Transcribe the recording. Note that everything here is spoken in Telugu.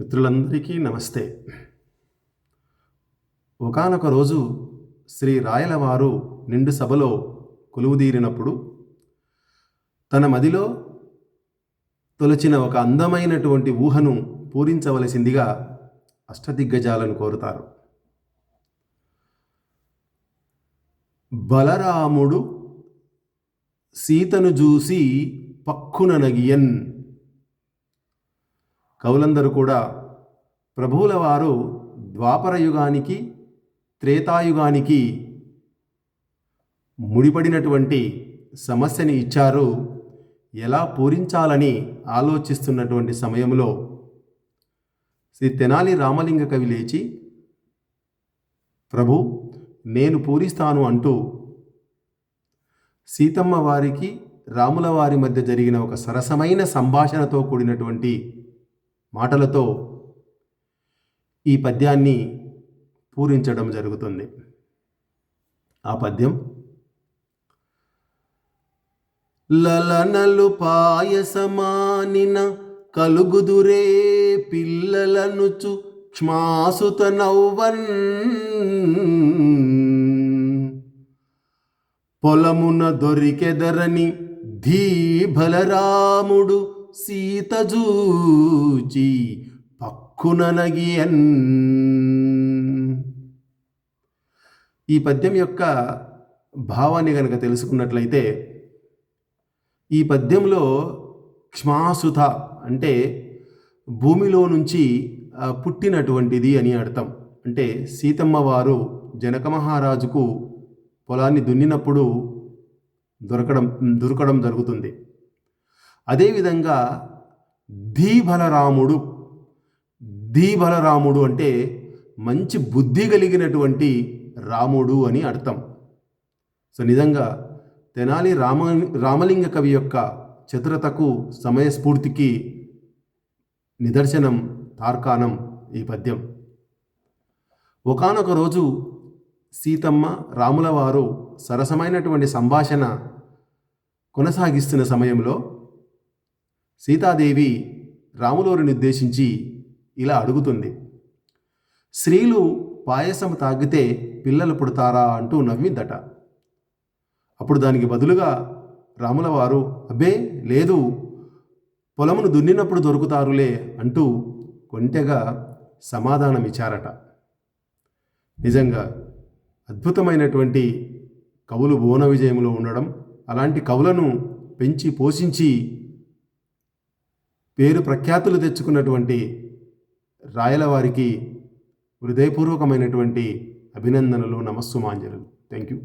మిత్రులందరికీ నమస్తే. ఒకానొక రోజు శ్రీ రాయలవారు నిండు సభలో కొలువుదీరినప్పుడు తన మదిలో తొలచిన ఒక అందమైనటువంటి ఊహను పూరించవలసిందిగా అష్టదిగ్గజాలను కోరుతారు. బలరాముడు సీతను చూసి పక్కున నగియన్ కవులందరూ కూడా ప్రభువుల వారు ద్వాపర యుగానికి త్రేతాయుగానికి ముడిపడినటువంటి సమస్యని ఇచ్చారు. ఎలా పూరించాలని ఆలోచిస్తున్నటువంటి సమయంలో శ్రీ తెనాలి రామలింగ కవి లేచి ప్రభు నేను పూరిస్తాను అంటూ సీతమ్మ వారికి రాముల వారి మధ్య జరిగిన ఒక సరసమైన సంభాషణతో కూడినటువంటి మాటలతో ఈ పద్యాన్ని పూరించడం జరుగుతుంది. ఆ పద్యం లలనలు పాయసమానిన కలుగుదురే పిల్లలనుచు క్ష్మాసుత నవ్వన్ పొలమున దొరికెదరని ధీ బలరాముడు సీతజూచి పక్కుననగి అన్ ఈ పద్యం యొక్క భావాన్ని కనుక తెలుసుకున్నట్లయితే ఈ పద్యంలో క్ష్మాసుత అంటే భూమిలో నుంచి పుట్టినటువంటిది అని అర్థం. అంటే సీతమ్మ వారు జనక మహారాజుకు పొలాన్ని దున్నినప్పుడు దొరకడం దొరకడం జరుగుతుంది. అదేవిధంగా ధీబలరాముడు ధీబలరాముడు అంటే మంచి బుద్ధి కలిగినటువంటి రాముడు అని అర్థం. సో నిజంగా తెనాలి రామ రామలింగ కవి యొక్క చతురతకు సమయస్ఫూర్తికి నిదర్శనం తార్కాణం ఈ పద్యం. ఒకానొక రోజు సీతమ్మ రాముల వారు సరసమైనటువంటి సంభాషణ కొనసాగిస్తున్న సమయంలో సీతాదేవి రాములోరిని ఉద్దేశించి ఇలా అడుగుతుంది. స్త్రీలు పాయసం తాగితే పిల్లలు పుడతారా అంటూ నవ్విందట. అప్పుడు దానికి బదులుగా రాముల వారు అబ్బే లేదు. పొలమును దున్నినప్పుడు దొరుకుతారులే అంటూ కొంటెగా సమాధానం ఇచ్చారట. నిజంగా అద్భుతమైనటువంటి కవులు భువన విజయంలో ఉండడం అలాంటి కవులను పెంచి పోషించి పేరు ప్రఖ్యాతులు తెచ్చుకున్నటువంటి రాయల వారికి హృదయపూర్వకమైనటువంటి అభినందనలు నమస్సుమాంజలు. Thank you